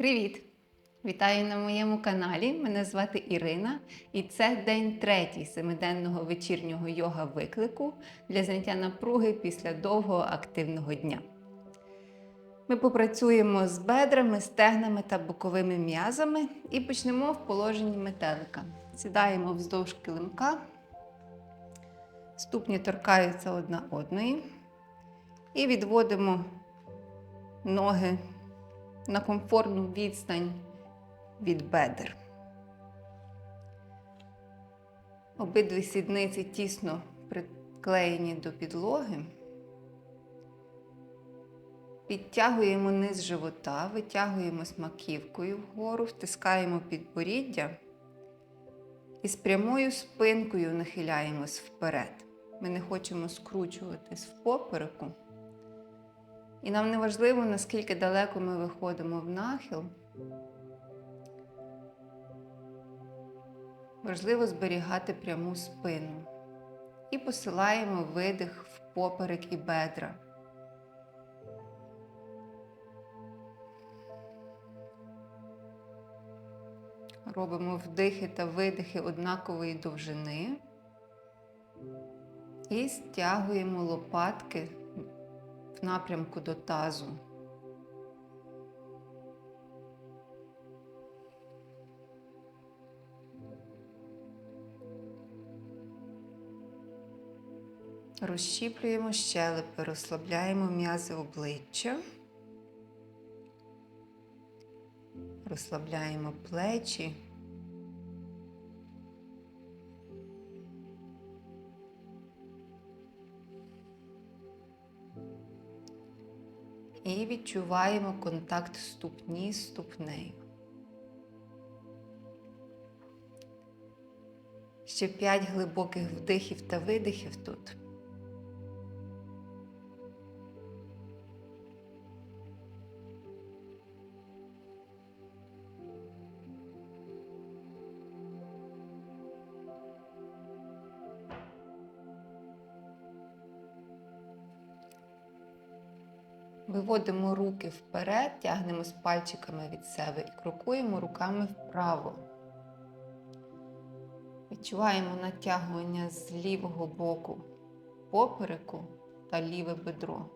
Привіт! Вітаю на моєму каналі. Мене звати Ірина, і це день третій семиденного вечірнього йога виклику для заняття напруги після довгого активного дня. Ми попрацюємо з бедрами, стегнами та боковими м'язами і почнемо в положенні метелика. Сідаємо вздовж килимка, ступні торкаються одна одної і відводимо ноги на комфортну відстань від бедер. Обидві сідниці тісно приклеєні до підлоги. Підтягуємо низ живота, витягуємось маківкою вгору, втискаємо підборіддя і з прямою спинкою нахиляємось вперед. Ми не хочемо скручуватись в попереку. І нам не важливо, наскільки далеко ми виходимо в нахил. Важливо зберігати пряму спину. І посилаємо видих в поперек і бедра. Робимо вдихи та видихи однакової довжини. І стягуємо лопатки напрямку до тазу. Розщіплюємо щелепи, розслабляємо м'язи обличчя, розслабляємо плечі. Відчуваємо контакт ступні з ступнею. Ще п'ять глибоких вдихів та видихів тут. Виводимо руки вперед, тягнемось пальчиками від себе і крокуємо руками вправо. Відчуваємо натягування з лівого боку попереку та ліве бедро.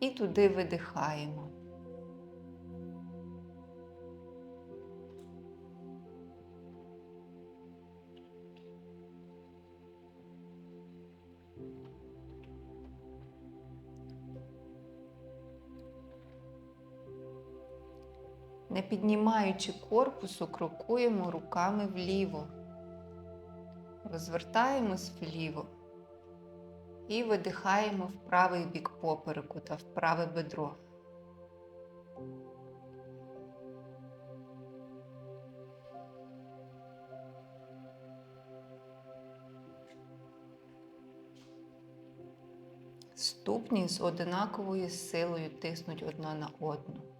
І туди видихаємо. Не піднімаючи корпусу, крокуємо руками вліво. Розвертаємось вліво і видихаємо в правий бік попереку та в праве бедро. Ступні з одинаковою силою тиснуть одна на одну.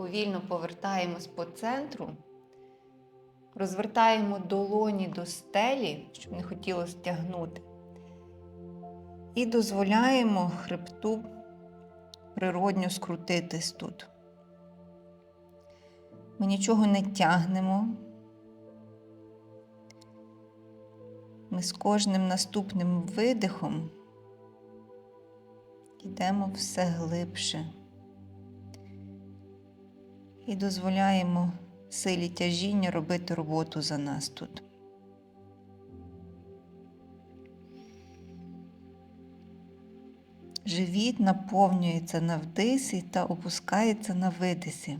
Повільно повертаємось по центру, розвертаємо долоні до стелі, щоб не хотілося тягнути. І дозволяємо хребту природньо скрутитись тут. Ми нічого не тягнемо. Ми з кожним наступним видихом йдемо все глибше і дозволяємо силі тяжіння робити роботу за нас тут. Живіт наповнюється на вдисі та опускається на видисі.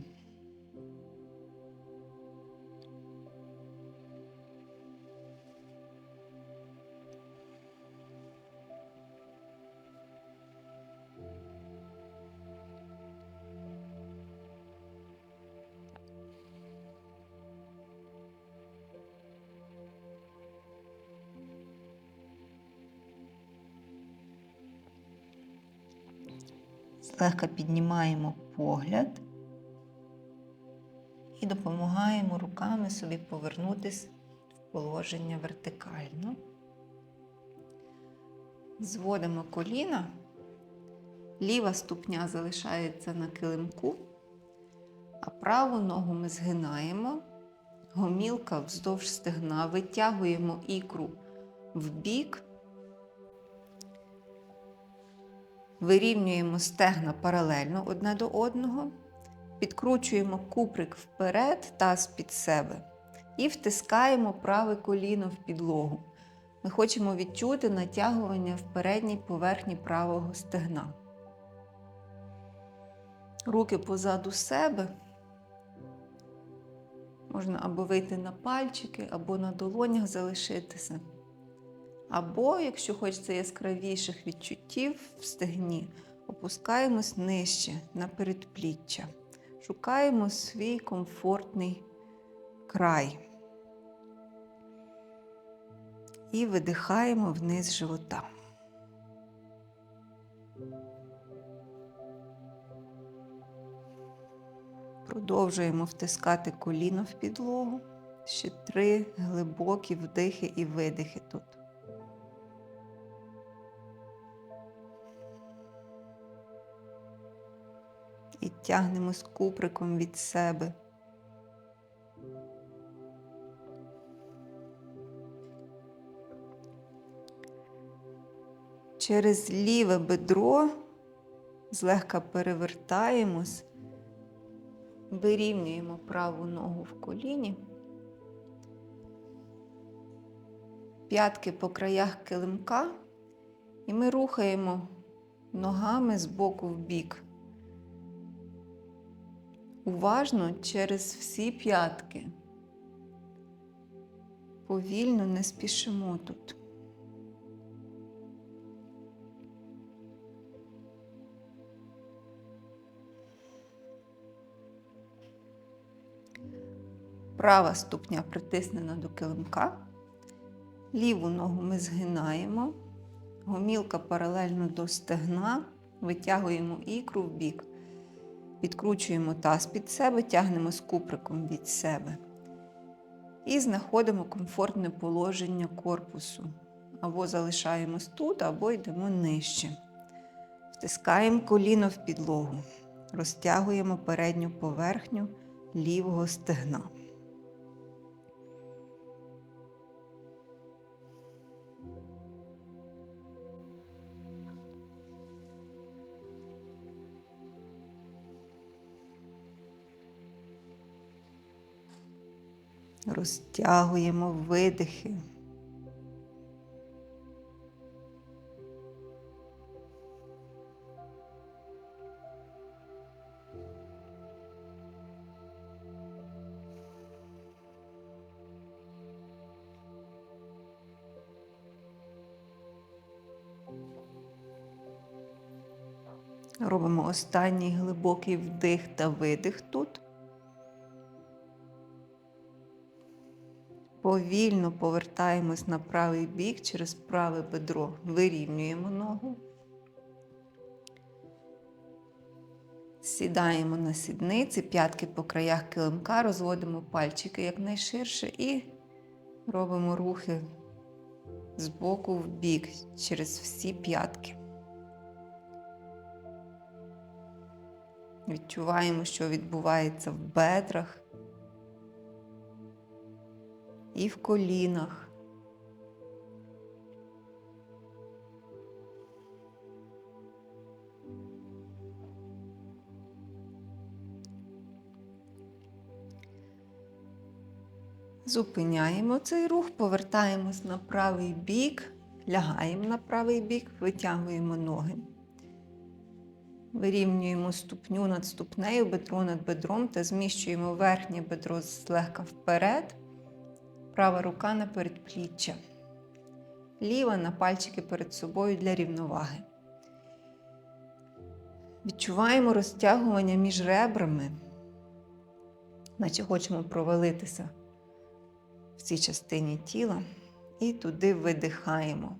Злегка піднімаємо погляд і допомагаємо руками собі повернутися в положення вертикально. Зводимо коліна Ліва ступня залишається на килимку, а праву ногу ми згинаємо. Гомілка вздовж стегна, витягуємо ікру в бік, вирівнюємо стегна паралельно одне до одного, підкручуємо куприк вперед, таз під себе і втискаємо праве коліно в підлогу. Ми хочемо відчути натягування в передній поверхні правого стегна. Руки позаду себе. Можна або вийти на пальчики, або на долонях залишитися. Або, якщо хочеться яскравіших відчуттів в стегні, опускаємось нижче на передпліччя. Шукаємо свій комфортний край. І видихаємо вниз живота. Продовжуємо втискати коліно в підлогу. Ще три глибокі вдихи і видихи тут. Тягнемо з куприком від себе. Через ліве бедро злегка перевертаємось, вирівнюємо праву ногу в коліні, п'ятки по краях килимка, і ми рухаємо ногами з боку в бік. Уважно через всі п'ятки. Повільно не спішимо тут. Права ступня притиснена до килимка. Ліву ногу ми згинаємо, гомілка паралельно до стегна, витягуємо ікру в бік, підкручуємо таз під себе, тягнемо з куприком від себе. І знаходимо комфортне положення корпусу. Або залишаємось тут, або йдемо нижче. Втискаємо коліно в підлогу, розтягуємо передню поверхню лівого стегна. Розтягуємо видихи. Робимо останній глибокий вдих та видих тут. Повільно повертаємось на правий бік через праве бедро, вирівнюємо ногу. Сідаємо на сідниці, п'ятки по краях килимка, розводимо пальчики якнайширше і робимо рухи з боку в бік через всі п'ятки. Відчуваємо, що відбувається в бедрах і в колінах. Зупиняємо цей рух, повертаємось на правий бік, лягаємо на правий бік, витягуємо ноги. Вирівнюємо ступню над ступнею, бедро над бедром та зміщуємо верхнє бедро злегка вперед, права рука на передпліччя, ліва на пальчики перед собою для рівноваги. Відчуваємо розтягування між ребрами, наче хочемо провалитися в цій частині тіла і туди видихаємо.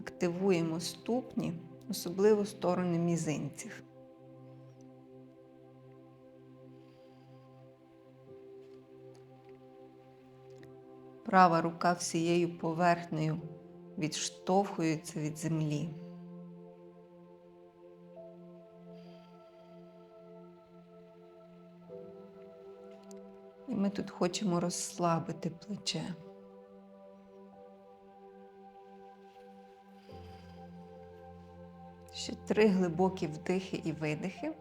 Активуємо ступні, особливо сторони мізинців. Права рука всією поверхнею відштовхуються від землі. І ми тут хочемо розслабити плече. Ще три глибокі вдихи і видихи.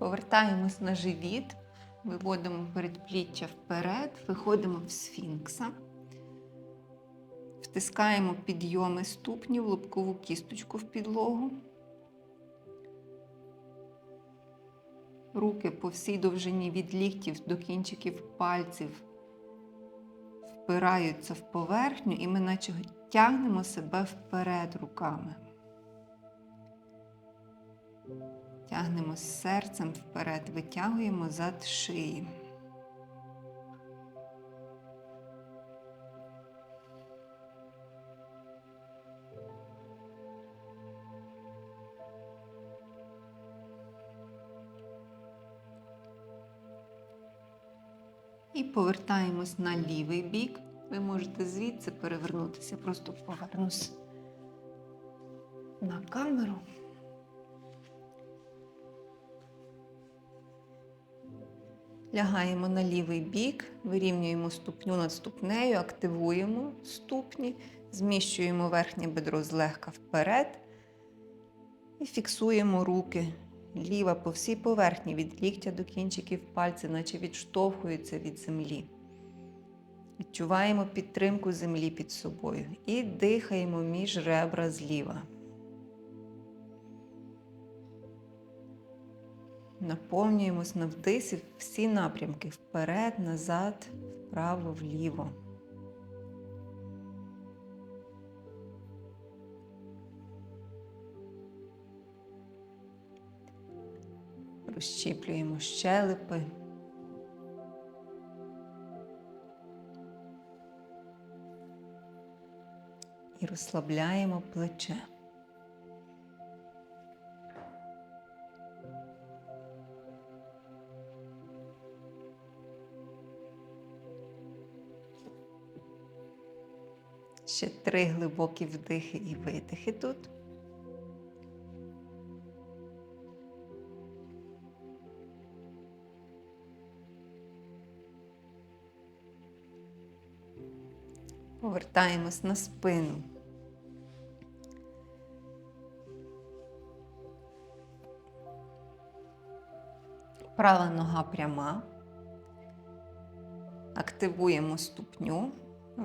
Повертаємось на живіт, виводимо передпліччя вперед, виходимо в сфінкса, втискаємо підйоми ступнів, лобкову кісточку в підлогу. Руки по всій довжині від ліктів до кінчиків пальців впираються в поверхню, і ми наче тягнемо себе вперед руками. Тягнемо серцем вперед, витягуємо зад шиї. І повертаємось на лівий бік. Ви можете звідси перевернутися, просто повернусь на камеру. Лягаємо на лівий бік, вирівнюємо ступню над ступнею, активуємо ступні, зміщуємо верхнє бедро злегка вперед і фіксуємо руки. Ліва по всій поверхні від ліктя до кінчиків пальців, наче відштовхується від землі. Відчуваємо підтримку землі під собою і дихаємо між ребра зліва. Наповнюємось на вдисі всі напрямки вперед, назад, вправо, вліво. Розщіплюємо щелепи. І розслабляємо плече. Ще три глибокі вдихи і видихи тут. Повертаємось на спину. Права нога пряма. Активуємо ступню,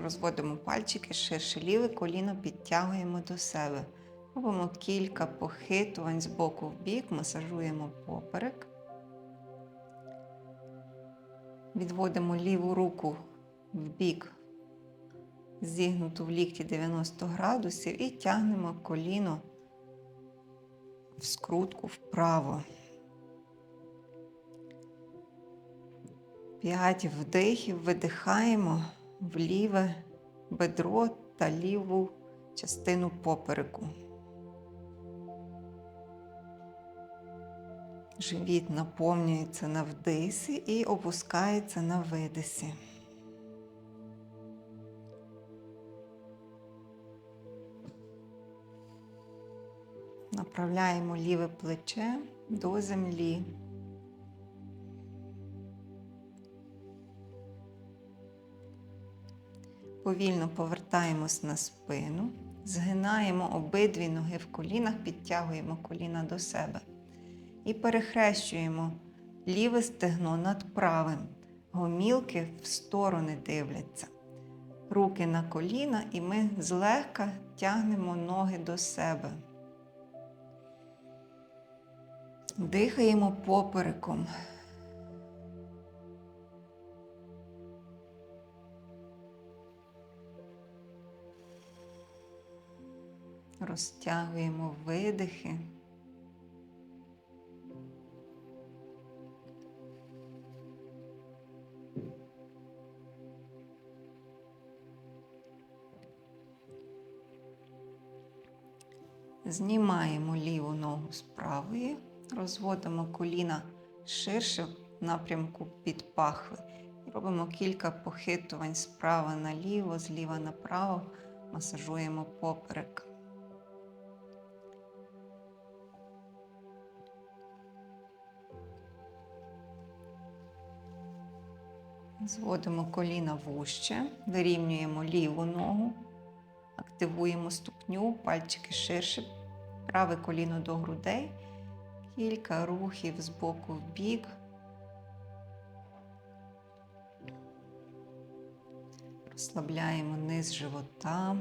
розводимо пальчики ширше ліве коліно підтягуємо до себе. Робимо кілька похитувань з боку в бік, масажуємо поперек. Відводимо ліву руку в бік, зігнуту в лікті 90 градусів, і тягнемо коліно в скрутку вправо. П'ять вдихів, видихаємо в ліве бедро та ліву частину попереку. Живіт наповнюється на вдисі і опускається на видисі. Направляємо ліве плече до землі. Повільно повертаємось на спину, згинаємо обидві ноги в колінах, підтягуємо коліна до себе і перехрещуємо ліве стегно над правим. Гомілки в сторони дивляться. Руки на коліна, і ми злегка тягнемо ноги до себе. Дихаємо попереком. Розтягуємо видихи. Знімаємо ліву ногу з правої, Розводимо коліна ширше в напрямку під пахви. Робимо кілька похитувань справа наліво, зліва направо. Масажуємо поперек. Зводимо коліна вужче, вирівнюємо ліву ногу, активуємо ступню, пальчики ширше, праве коліно до грудей, кілька рухів з боку в бік. Розслабляємо низ живота.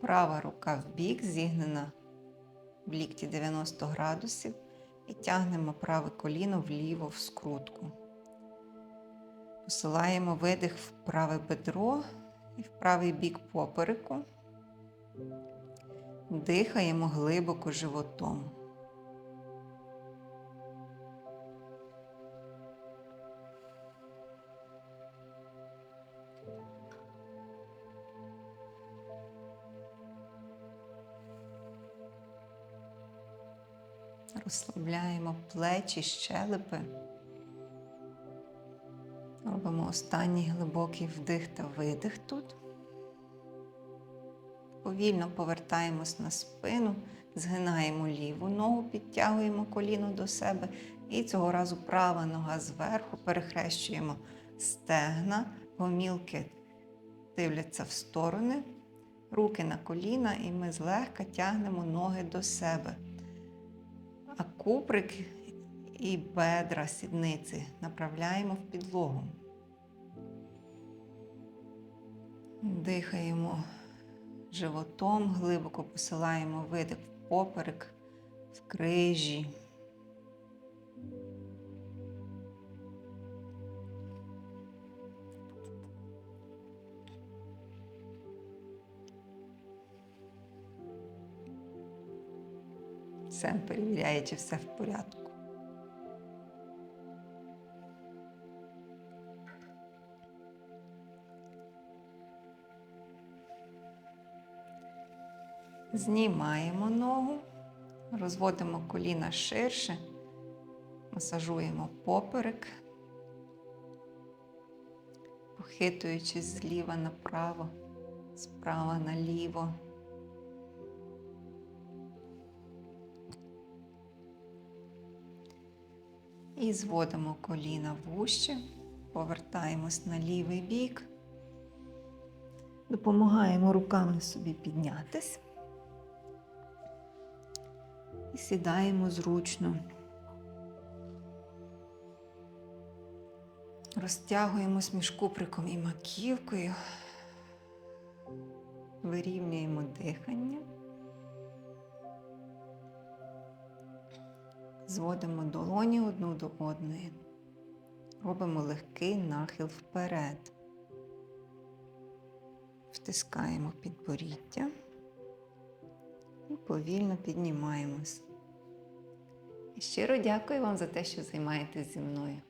Права рука в бік, зігнена в лікті 90 градусів і тягнемо праве коліно вліво в скрутку. Посилаємо видих в праве бедро і в правий бік попереку. Дихаємо глибоко животом. Розслабляємо плечі, щелепи. Робимо останній глибокий вдих та видих тут. Повільно повертаємось на спину, згинаємо ліву ногу, підтягуємо коліно до себе. І цього разу права нога зверху, перехрещуємо стегна, гомілки дивляться в сторони, руки на коліна, і ми злегка тягнемо ноги до себе. А куприк і бедра сідниці направляємо в підлогу. Дихаємо животом, глибоко посилаємо видих в поперек, в крижі. Все перевіряє, чи все в порядку. Знімаємо ногу, розводимо коліна ширше, масажуємо поперек, похитуючись зліва направо, справа наліво. І зводимо коліна вужче, повертаємось на лівий бік, допомагаємо руками собі піднятись і сідаємо зручно. Розтягуємось між куприком і маківкою, вирівнюємо дихання. Зводимо долоні одну до одної, робимо легкий нахил вперед, втискаємо підборіддя і повільно піднімаємось. Щиро дякую вам за те, що займаєтесь зі мною.